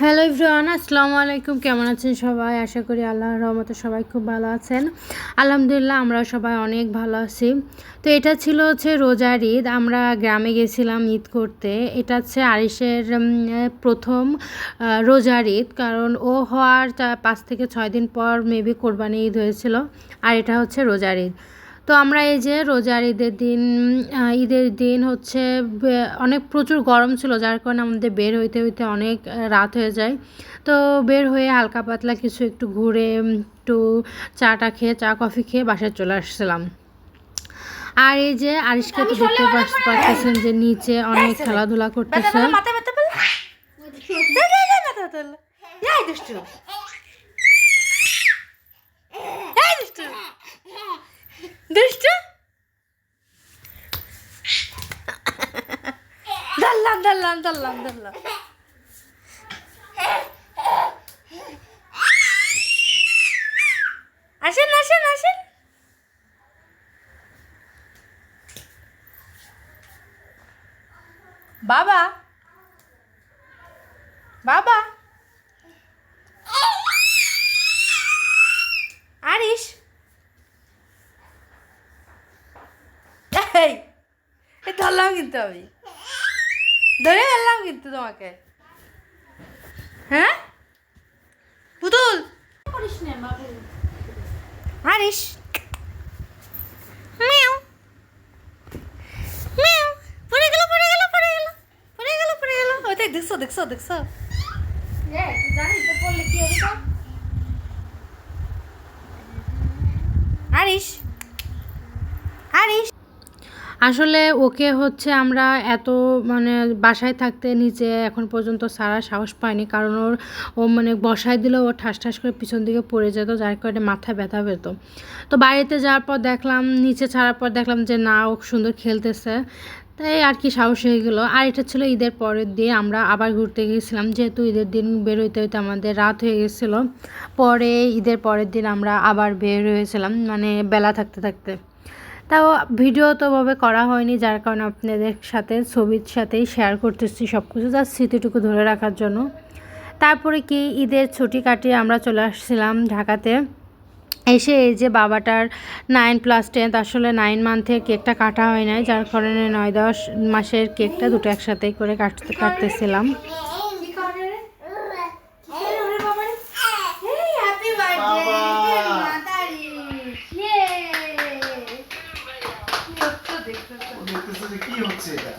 Hello everyone আসসালামু আলাইকুম। কেমন আছেন সবাই? আশা করি আল্লাহর রহমতে সবাই খুব ভালো আছেন। আলহামদুলিল্লাহ, আমরা সবাই অনেক ভালো আছি। তো এটা ছিল হচ্ছে রোজার ঈদ। আমরা গ্রামে গেছিলাম ঈদ করতে। এটা হচ্ছে আরিসের প্রথম রোজার ঈদ। কারণ ও হওয়ার পাঁচ থেকে ছয় দিন পর মেবি কোরবানি ঈদ হয়েছিল। আর এটা হচ্ছে রোজার ঈদ। তো আমরা এই যে রোজার ঈদের দিন ঈদের দিন হচ্ছে অনেক প্রচুর গরম ছিল যার কারণে আমাদের বের হইতে হইতে অনেক রাত হয়ে যায়। তো বের হয়ে হালকা পাতলা কিছু একটু ঘুরে একটু চাটা খেয়ে চা কফি খেয়ে বাসায় চলে আসছিলাম। আর এই যে আরিশকে তো দেখতে পাচ্ছেন যে নিচে অনেক খেলাধুলা করতেছে। মাথা ব্যথা পেলে দে, দে, দে, মাথা ব্যথা পেলে। এই দুষ্টু এই দুষ্টু দুষ্টু ধরলাম ধরলাম ধরলাম। আসেন আসেন আসেন। বাবা। বাবা। আরিস এই ধরলাম কিন্তু আমি। ধরে ফেললাম কিন্তু তোমাকে। হ্যাঁ? পুতুল! দেখ দেখছ দেখছ দেখছ। আরিস আরিস আসলে ওকে হচ্ছে আমরা এত মানে বাসায় থাকতে নিচে এখন পর্যন্ত সারা সাহস পায়নি কারণ ওর, ও মানে বসায় দিলে ও ঠাস ঠাস করে পিছন দিকে পড়ে যেত, যার কারণে মাথায় ব্যথা পেত। তো বাড়িতে যাওয়ার পর দেখলাম, নিচে ছাড়ার পর দেখলাম যে না, ও সুন্দর খেলতেছে। তাই আর কি সাহস হয়ে গেলো। আর এটা ছিল ঈদের পরের দিন, আমরা আবার ঘুরতে গিয়েছিলাম যেহেতু ঈদের দিন বের হইতে হইতে আমাদের রাত হয়ে গেছিল, পরে ঈদের পরের দিন আমরা আবার বের হয়েছিলাম মানে বেলা থাকতে থাকতে। তাও ভিডিও তো ভাবে করা হয়নি, যার কারণে আপনাদের সাথে, ছবির সাথেই শেয়ার করতেছি সব কিছু জাস্ট স্মৃতিটুকু ধরে রাখার জন্য। তারপরে কি, ঈদের ছুটি কাটিয়ে আমরা চলে আসছিলাম ঢাকাতে। এসে এই যে বাবাটার নাইন প্লাস টেন্থ আসলে নাইন মান্থের কেকটা কাটা হয় নাই, যার কারণে নয় দশ মাসের কেকটা দুটো একসাথেই করে কাটতে কাটতেছিলাম ও দেখতেছে যে কি হচ্ছে এটা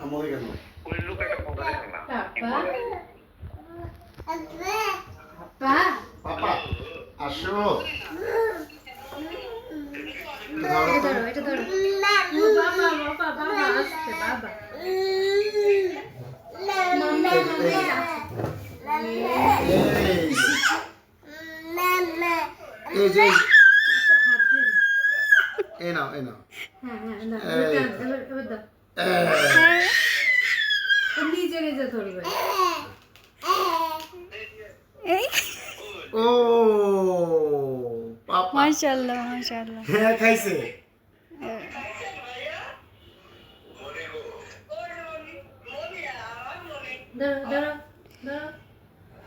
আমাকে কেন পাপা আসো এটা ধরো। এই, এই যে এই নাও এই নাও এই, নিজে নিজে ধরবে। ও পাপা। মাশাআল্লাহ মাশাআল্লাহ। হ্যাঁ খাইছে।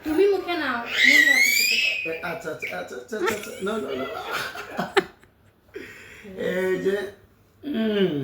তুমি মুখে নাও আচ্ছা আচ্ছা আচ্ছা আচ্ছা আচ্ছা আচ্ছা না না না। এই যে আহ,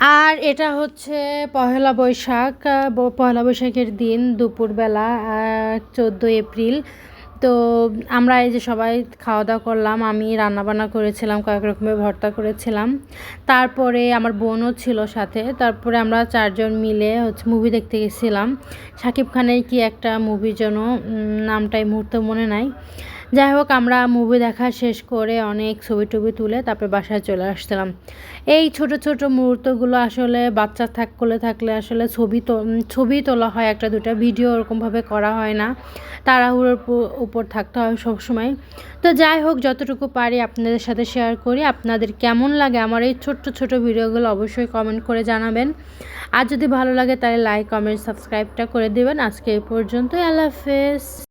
আর এটা হচ্ছে পহেলা বৈশাখ পহেলা বৈশাখের দিন দুপুরবেলা চোদ্দ এপ্রিল। তো আমরা এই যে সবাই খাওয়া দাওয়া করলাম আমি রান্নাবান্না করেছিলাম কয়েক রকমের ভর্তা করেছিলাম। তারপরে আমার বোনও ছিল সাথে তারপরে আমরা চারজন মিলে হচ্ছে মুভি দেখতে গেছিলাম। শাকিব খানের কি একটা মুভির জন্য উম, নামটা এই মুহূর্তে মনে নাই। যাই হোক, আমরা মুভি দেখা শেষ করে অনেক ছবি টবি তুলে তারপরে বাসায় চলে আসছিলাম। এই ছোট ছোট মুহূর্তগুলো আসলে বাচ্চা থাক কোলে থাকলে আসলে ছবি তো ছবি তোলা হয় একটা দুটা ভিডিও ওরকমভাবে করা হয় না। তাড়াহুড়োর উপর থাকতে হয় সবসময়। তো যাই হোক, যতটুকু পারি আপনাদের সাথে শেয়ার করি। আপনাদের কেমন লাগে আমার এই ছোট্ট, ছোট ভিডিওগুলো অবশ্যই কমেন্ট করে জানাবেন। আর যদি ভালো লাগে তাহলে লাইক কমেন্ট সাবস্ক্রাইবটা করে দেবেন। আজকে এই পর্যন্তই, আল্লাহ হাফেজ।